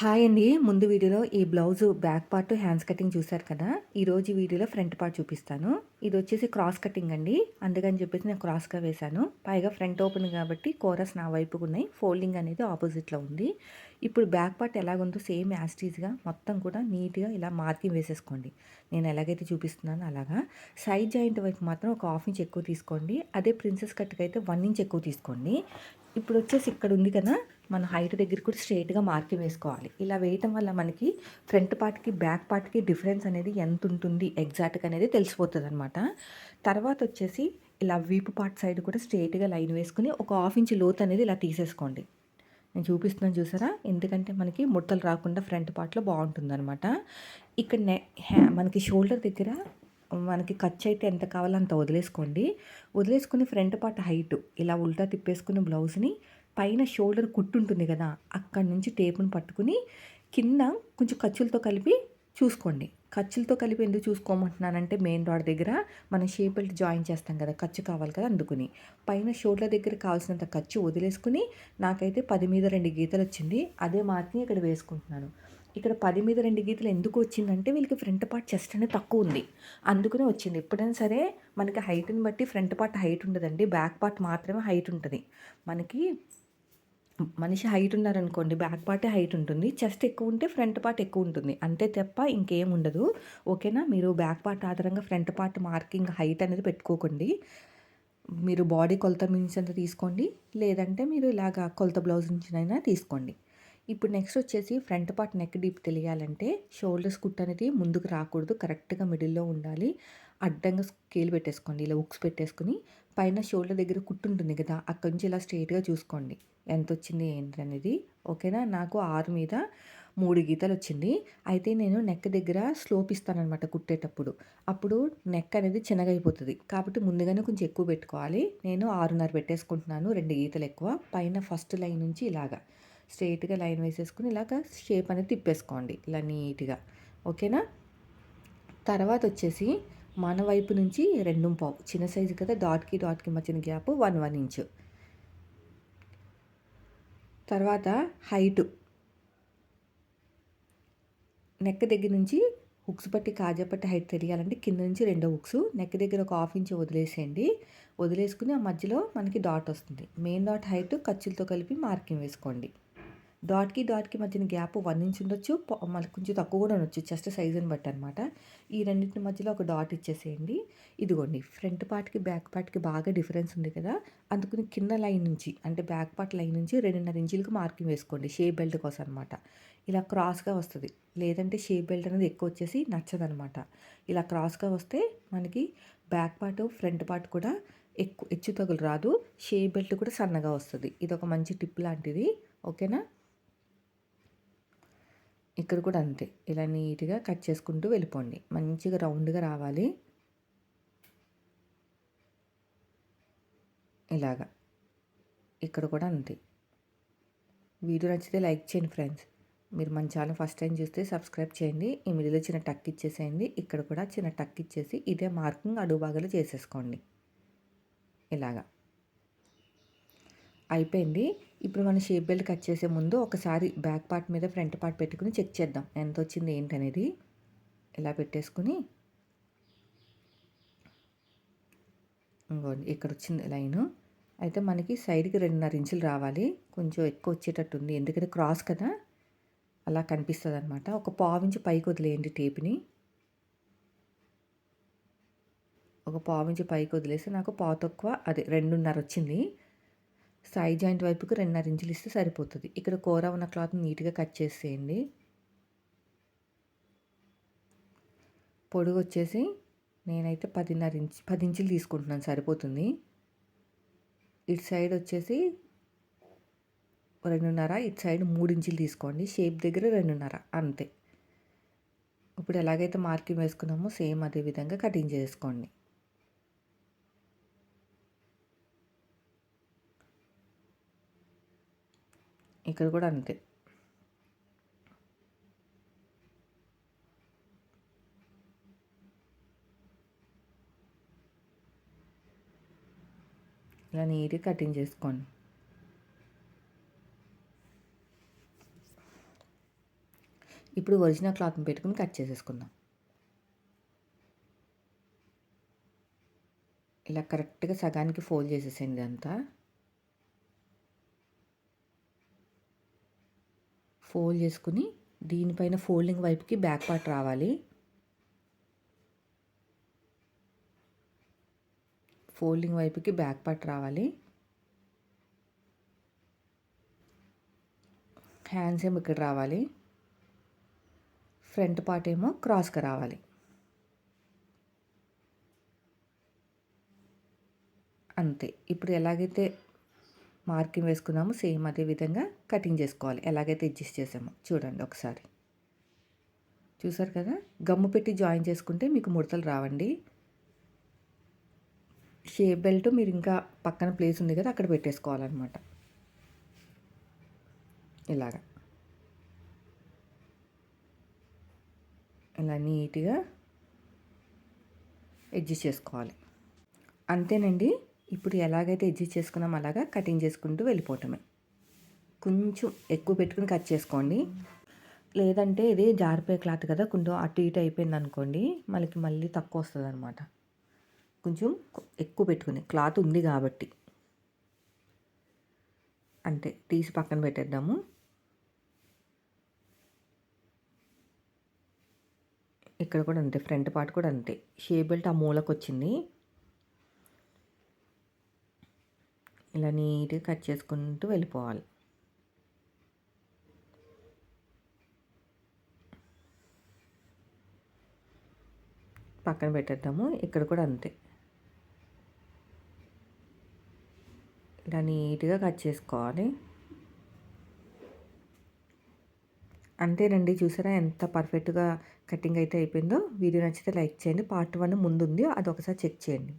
Hi అండి. ముందు వీడియోలో ఈ blouse back part hands cutting చూసారు కదా? ఈరోజు వీడియోలో ఫ్రంట్ పార్ట్ చూపిస్తాను. ఇది వచ్చేసి క్రాస్ కటింగ్ అండి. అందుకని చెప్పేసి నేను క్రాస్గా వేశాను. పైగా ఫ్రంట్ ఓపెన్ కాబట్టి కోరస్ నా వైపుకు ఉన్నాయి. ఫోల్డింగ్ అనేది ఆపోజిట్లో ఉంది. ఇప్పుడు బ్యాక్ పార్ట్ ఎలాగుందో సేమ్ యాస్టీజ్గా మొత్తం కూడా నీట్గా ఇలా మార్కింగ్ వేసేసుకోండి. నేను ఎలాగైతే చూపిస్తున్నానో అలాగా. సైడ్ జాయింట్ వైపు మాత్రం ఒక హాఫ్ ఇంచ్ ఎక్కువ తీసుకోండి. అదే ప్రిన్సెస్ కట్కి అయితే వన్ ఇంచ్ ఎక్కువ తీసుకోండి. ఇప్పుడు వచ్చేసి ఇక్కడ ఉంది కదా? మన హైట్ దగ్గర కూడా స్ట్రైట్గా మార్కింగ్ వేసుకోవాలి. ఇలా వేయటం వల్ల మనకి ఫ్రంట్ పార్ట్కి బ్యాక్ పార్ట్కి డిఫరెన్స్ అనేది ఎంత ఉంటుంది ఎగ్జాక్ట్గా అనేది తెలిసిపోతుంది అనమాట తర్వాత వచ్చేసి ఇలా వీపు పార్ట్ సైడ్ కూడా స్ట్రైట్గా లైన్ వేసుకుని ఒక హాఫ్ ఇంచ్ లోత్ అనేది ఇలా తీసేసుకోండి. నేను చూపిస్తున్నాను చూసారా? ఎందుకంటే మనకి ముడతలు రాకుండా ఫ్రంట్ పార్ట్లో బాగుంటుంది అనమాట ఇక్కడ నె మనకి షోల్డర్ దగ్గర మనకి ఖర్చు అయితే ఎంత కావాలో అంత వదిలేసుకోండి. వదిలేసుకుని ఫ్రంట్ పార్ట్ హైట్ ఇలా ఉల్టా తిప్పేసుకుని బ్లౌజ్ని పైన షోల్డర్ కుట్టు ఉంటుంది కదా అక్కడి నుంచి టేపును పట్టుకుని కింద కొంచెం ఖర్చులతో కలిపి చూసుకోండి. ఖర్చులతో కలిపి ఎందుకు చూసుకోమంటున్నానంటే మెయిన్ రాడ్ దగ్గర మనం షేప్ బెల్ట్ జాయిన్ చేస్తాం కదా ఖర్చు కావాలి కదా అందుకుని. పైన షోల్డర్ దగ్గర కావాల్సినంత ఖర్చు వదిలేసుకుని నాకైతే పది మీద రెండు గీతలు వచ్చింది అదే మాత్రమే ఇక్కడ వేసుకుంటున్నాను. ఇక్కడ పది మీద రెండు గీతలు ఎందుకు వచ్చిందంటే వీళ్ళకి ఫ్రంట్ పార్ట్ చెస్ట్ అనేది తక్కువ ఉంది. అందుకనే వచ్చింది. ఎప్పుడైనా సరే మనకి హైట్ని బట్టి ఫ్రంట్ పార్ట్ హైట్ ఉండదండి బ్యాక్ పార్ట్ మాత్రమే హైట్ ఉంటుంది. మనకి మనిషి హైట్ ఉన్నారనుకోండి బ్యాక్ పార్టే హైట్ ఉంటుంది. చెస్ట్ ఎక్కువ ఉంటే ఫ్రంట్ పార్ట్ ఎక్కువ ఉంటుంది. అంతే తప్ప ఇంకేం ఉండదు. ఓకేనా? మీరు బ్యాక్ పార్ట్ ఆధారంగా ఫ్రంట్ పార్ట్ మార్కింగ్ హైట్ అనేది పెట్టుకోకండి. మీరు బాడీ కొలత మించి అంత తీసుకోండి. లేదంటే మీరు ఇలాగ కొలత బ్లౌజ్ నుంచినైనా తీసుకోండి. ఇప్పుడు నెక్స్ట్ వచ్చేసి ఫ్రంట్ పార్ట్ నెక్ డీప్ తెలియాలంటే షోల్డర్స్ కుట్ అనేది ముందుకు రాకూడదు. కరెక్ట్గా మిడిల్లో ఉండాలి. అడ్డంగా స్కేల్ పెట్టేసుకోండి ఇలా ఉక్స్ పెట్టేసుకుని పైన షోల్డర్ దగ్గర కుట్టు ఉంటుంది కదా అక్కడి నుంచి ఇలా స్ట్రైట్గా చూసుకోండి. ఎంత వచ్చింది ఏంటి అనేది. ఓకేనా? నాకు ఆరు మీద మూడు గీతలు వచ్చింది. అయితే నేను నెక్ దగ్గర స్లోప్ ఇస్తానమాట కుట్టేటప్పుడు. అప్పుడు నెక్ అనేది చిన్నగా అయిపోతుంది. కాబట్టి ముందుగానే కొంచెం ఎక్కువ పెట్టుకోవాలి. నేను ఆరున్నర పెట్టేసుకుంటున్నాను రెండు గీతలు ఎక్కువ. పైన ఫస్ట్ లైన్ నుంచి ఇలాగా స్ట్రైట్గా లైన్ వేసేసుకుని ఇలాగ షేప్ అనేది తిప్పేసుకోండి ఇలా నీట్గా ఓకేనా? తర్వాత వచ్చేసి మన వైపు నుంచి రెండు పావు చిన్న సైజు కదా డాట్కి డాట్కి మధ్యన గ్యాప్ వన్ వన్ ఇంచు. తర్వాత హైటు. నెక్ దగ్గర నుంచి హుక్స్ పట్టి కాజా పట్టి హైట్ తెలియాలంటే కింద నుంచి రెండో హుక్స్ నెక్ దగ్గర ఒక హాఫ్ ఇంచ్ వదిలేసేయండి. వదిలేసుకుని ఆ మధ్యలో మనకి డాట్ వస్తుంది. మెయిన్ డాట్ హైట్ ఖర్చులతో కలిపి మార్కింగ్ వేసుకోండి. డాట్కి డాట్కి మధ్యన గ్యాప్ వన్ ఇంచ్ ఉండొచ్చు మళ్ళీ కొంచెం తక్కువ కూడా ఉండొచ్చు చెస్ట్ సైజుని బట్టి అనమాట ఈ రెండింటి మధ్యలో ఒక డాట్ ఇచ్చేసేయండి. ఇదిగోండి ఫ్రంట్ పార్ట్కి బ్యాక్ పార్ట్కి బాగా డిఫరెన్స్ ఉంది కదా అందుకని కింద లైన్ నుంచి అంటే బ్యాక్ పార్ట్ లైన్ నుంచి రెండున్నర ఇంచులకు మార్కింగ్ వేసుకోండి షేప్ బెల్ట్ కోసం అనమాట ఇలా క్రాస్గా వస్తుంది లేదంటే షేప్ బెల్ట్ అనేది ఎక్కువ వచ్చేసి నచ్చదనమాట ఇలా క్రాస్గా వస్తే మనకి బ్యాక్ పార్ట్ ఫ్రంట్ పార్ట్ కూడా ఎక్కువ హెచ్చు తగులు రాదు షేప్ బెల్ట్ కూడా సన్నగా వస్తుంది. ఇది ఒక మంచి టిప్ లాంటిది ఓకేనా? ఇక్కడ కూడా అంతే. ఇలా నీట్గా కట్ చేసుకుంటూ వెళ్ళిపోండి. మంచిగా రౌండ్గా రావాలి. ఇలాగా. ఇక్కడ కూడా అంతే. వీడియో నచ్చితే లైక్ చేయండి ఫ్రెండ్స్. మీరు మన ఛానల్ ఫస్ట్ టైం చూస్తే సబ్స్క్రైబ్ చేయండి. ఈ మిడిలో చిన్న టక్ ఇచ్చేసేయండి. ఇక్కడ కూడా చిన్న టక్ ఇచ్చేసి ఇదే మార్కింగ్ అడుగు భాగాలు చేసేసుకోండి. ఇలాగా. అయిపోయింది. ఇప్పుడు మనం షేప్ బెల్ట్ కట్ చేసే ముందు ఒకసారి బ్యాక్ పార్ట్ మీద ఫ్రంట్ పార్ట్ పెట్టుకుని చెక్ చేద్దాం. ఎంత వచ్చింది ఏంటనేది? ఇలా పెట్టేసుకుని ఇంకోండి ఇక్కడ వచ్చింది లైను. అయితే మనకి సైడ్కి రెండున్నర ఇంచులు రావాలి. కొంచెం ఎక్కువ వచ్చేటట్టు ఉంది ఎందుకంటే క్రాస్ కదా అలా కనిపిస్తుంది అనమాట ఒక పావు ఇంచు పైకి వదిలేయండి టేప్ని. ఒక పావు ఇంచు పైకి వదిలేసి నాకు పావు తక్కువ అదే రెండున్నర వచ్చింది. సై జాయింట్ వైపుకి రెండున్నర ఇంచులు ఇస్తే సరిపోతుంది. ఇక్కడ కూర ఉన్న క్లాత్ నీట్గా కట్ చేసేయండి. పొడుగు వచ్చేసి నేనైతే పదిన్నర ఇంచ్ పది ఇంచులు తీసుకుంటున్నాను సరిపోతుంది. ఇటు సైడ్ వచ్చేసి రెండున్నర ఇటు సైడ్ మూడు ఇంచులు తీసుకోండి. షేప్ దగ్గర రెండున్నర అంతే. ఇప్పుడు ఎలాగైతే మార్కింగ్ వేసుకున్నామో సేమ్ అదే విధంగా కటింగ్ చేసుకోండి. ఇక్కడ కూడా అంతే. ఇలా నీట్గా కటింగ్ చేసుకోండి. ఇప్పుడు ఒరిజినల్ క్లాత్ని పెట్టుకుని కట్ చేసేసుకుందాం. ఇలా కరెక్ట్గా సగానికి ఫోల్డ్ చేసేసేయండి అంతా ఫోల్డ్ చేసుకుని దీనిపైన ఫోల్డింగ్ వైపుకి బ్యాక్ పార్ట్ రావాలి. ఫోల్డింగ్ వైపుకి బ్యాక్ పార్ట్ రావాలి. హ్యాండ్స్ ఏమో ఇక్కడ రావాలి. ఫ్రంట్ పార్ట్ ఏమో క్రాస్గా రావాలి. అంతే. ఇప్పుడు ఎలాగైతే మార్కింగ్ వేసుకున్నాము. సేమ్ అదే విధంగా కటింగ్ చేసుకోవాలి. ఎలాగైతే అడ్జస్ట్ చేసామో. చూడండి ఒకసారి. చూసారు కదా? గమ్ము పెట్టి జాయిన్ చేసుకుంటే మీకు ముడతలు రావండి. షేప్ బెల్ట్ మీరు ఇంకా పక్కన ప్లేస్ ఉంది కదా అక్కడ పెట్టేసుకోవాలన్నమాట. ఇలాగా. ఇలా నీట్గా అడ్జస్ట్ చేసుకోవాలి. అంతేనండి. ఇప్పుడు ఎలాగైతే అడ్జస్ట్ చేసుకున్నాం అలాగా కటింగ్ చేసుకుంటూ వెళ్ళిపోవటమే. కొంచెం ఎక్కువ పెట్టుకుని కట్ చేసుకోండి. లేదంటే ఇది జారిపోయే క్లాత్ కదా కొంచెం అటు ఇటు అయిపోయింది అనుకోండి మనకి మళ్ళీ తక్కువ వస్తుంది అనమాట కొంచెం ఎక్కువ పెట్టుకుని క్లాత్ ఉంది కాబట్టి. అంతే తీసి పక్కన పెట్టేద్దాము. ఇక్కడ కూడా అంతే ఫ్రంట్ పార్ట్ కూడా అంతే. షే బెల్ట్ ఆ మూలకు వచ్చింది ఇలా నీట్గా కట్ చేసుకుంటూ వెళ్ళిపోవాలి. పక్కన పెట్టేద్దాము. ఇక్కడ కూడా అంతే. ఇలా నీట్గా కట్ చేసుకోవాలి. అంతేనండి చూసారా ఎంత పర్ఫెక్ట్గా కటింగ్ అయితే అయిపోయిందో. వీడియో నచ్చితే లైక్ చేయండి. పార్ట్ వన్ ముందుంది. అది ఒకసారి చెక్ చేయండి.